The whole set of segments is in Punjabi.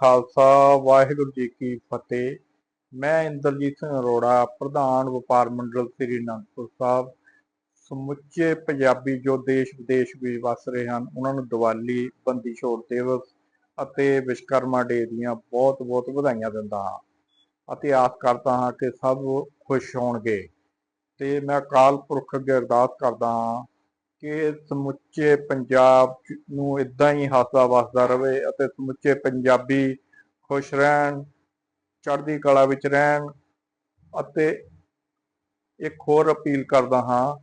ਖਾਲਸਾ, ਵਾਹਿਗੁਰੂ ਜੀ ਕੀ ਫਤਿਹ। ਮੈਂ ਇੰਦਰਜੀਤ ਸਿੰਘ ਅਰੋੜਾ, ਪ੍ਰਧਾਨ ਵਪਾਰ ਮੰਡਲ ਸ੍ਰੀ ਅਨੰਦਪੁਰ ਸਾਹਿਬ। ਸਮੁੱਚੇ ਪੰਜਾਬੀ ਜੋ ਦੇਸ਼ ਵਿਦੇਸ਼ ਵਿੱਚ ਵਸ ਰਹੇ ਹਨ, ਉਹਨਾਂ ਨੂੰ ਦੀਵਾਲੀ, ਬੰਦੀ ਛੋੜ ਦਿਵਸ ਅਤੇ ਵਿਸ਼ਕਰਮਾ ਡੇ ਦੀਆਂ ਬਹੁਤ ਬਹੁਤ ਵਧਾਈਆਂ ਦਿੰਦਾ ਹਾਂ। ਅਤੇ ਆਸ ਕਰਦਾ ਹਾਂ ਕਿ ਸਭ ਖੁਸ਼ ਹੋਣਗੇ। ਤੇ ਮੈਂ ਅਕਾਲ ਪੁਰਖ ਅੱਗੇ ਅਰਦਾਸ ਕਰਦਾ ਹਾਂ ਕਿ ਸਮੁੱਚੇ ਪੰਜਾਬ ਨੂੰ ਇਦਾਂ ਹੀ ਹੱਸਦਾ ਵਸਦਾ ਰਹੇ ਅਤੇ ਸਮੁੱਚੇ ਪੰਜਾਬੀ ਖੁਸ਼ ਰਹਿਣ, ਚੜ੍ਹਦੀ ਕਲਾ ਵਿੱਚ ਰਹਿਣ ਅਤੇ ਇੱਕ ਹੋਰ ਅਪੀਲ ਕਰਦਾ ਹਾਂ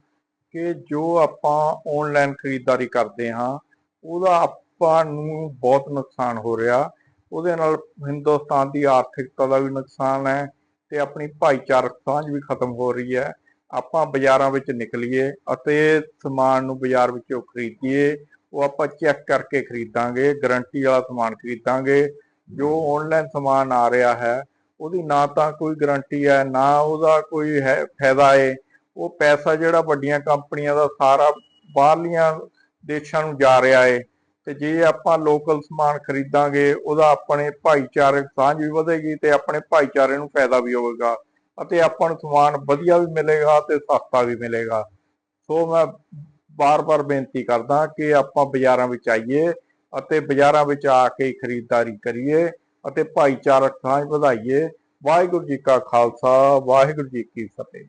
ਕਿ ਜੋ ਆਪਾਂ ਆਨਲਾਈਨ ਖਰੀਦਦਾਰੀ ਕਰਦੇ ਹਾਂ, ਉਹਦਾ ਆਪਾਂ ਨੂੰ ਬਹੁਤ ਨੁਕਸਾਨ ਹੋ ਰਿਹਾ। ਉਹਦੇ ਨਾਲ ਹਿੰਦੁਸਤਾਨ ਦੀ ਆਰਥਿਕਤਾ ਦਾ ਵੀ ਨੁਕਸਾਨ ਹੈ ਤੇ ਆਪਣੀ ਭਾਈਚਾਰਕ ਸਾਂਝ ਵੀ ਖਤਮ ਹੋ ਰਹੀ ਹੈ। ਆਪਾਂ ਬਾਜ਼ਾਰਾਂ ਵਿੱਚ ਨਿਕਲੀਏ ਅਤੇ ਸਮਾਨ ਨੂੰ ਬਾਜ਼ਾਰ ਵਿੱਚੋਂ ਖਰੀਦੀਏ, ਉਹ ਆਪਾਂ ਚੈੱਕ ਕਰਕੇ ਖਰੀਦਾਂਗੇ ਗਾਰੰਟੀ ਵਾਲਾ ਸਮਾਨ ਖਰੀਦਾਂਗੇ, ਜੋ ਆਨਲਾਈਨ ਸਮਾਨ ਆ ਰਿਹਾ ਹੈ, ਉਹਦੀ ਨਾ ਤਾਂ ਕੋਈ ਗਾਰੰਟੀ ਹੈ, ਨਾ ਉਹਦਾ ਕੋਈ ਹੈ, ਫਾਇਦਾ ਹੈ। ਉਹ ਪੈਸਾ ਜਿਹੜਾ ਵੱਡੀਆਂ ਕੰਪਨੀਆਂ ਦਾ ਸਾਰਾ ਬਾਹਰਲੀਆਂ ਦੇਸ਼ਾਂ ਨੂੰ ਜਾ ਰਿਹਾ ਹੈ ਤੇ ਜੇ ਆਪਾਂ ਲੋਕਲ ਸਮਾਨ ਖਰੀਦਾਂਗੇ, ਉਹਦਾ ਆਪਣੇ ਭਾਈਚਾਰਕ ਸਾਂਝ ਵੀ ਵਧੇਗੀ ਤੇ ਆਪਣੇ ਭਾਈਚਾਰੇ ਨੂੰ ਫਾਇਦਾ ਵੀ ਹੋਵੇਗਾ। ਅਤੇ ਆਪਾਂ ਨੂੰ ਸਮਾਨ ਵਧੀਆ ਵੀ ਮਿਲੇਗਾ ਤੇ ਸਸਤਾ ਵੀ ਮਿਲੇਗਾ। ਸੋ ਮੈਂ ਬਾਰ-ਬਾਰ ਬੇਨਤੀ ਕਰਦਾ ਕਿ ਆਪਾਂ ਬਾਜ਼ਾਰਾਂ ਵਿੱਚ ਆਈਏ ਅਤੇ ਬਾਜ਼ਾਰਾਂ ਵਿੱਚ ਆ ਕੇ ਖਰੀਦਦਾਰੀ ਕਰੀਏ ਅਤੇ ਭਾਈਚਾਰਕ ਸਾਂਝ ਵਧਾਈਏ। ਵਾਹਿਗੁਰੂ ਜੀ ਕਾ ਖਾਲਸਾ, ਵਾਹਿਗੁਰੂ ਜੀ ਕੀ ਫਤਿਹ।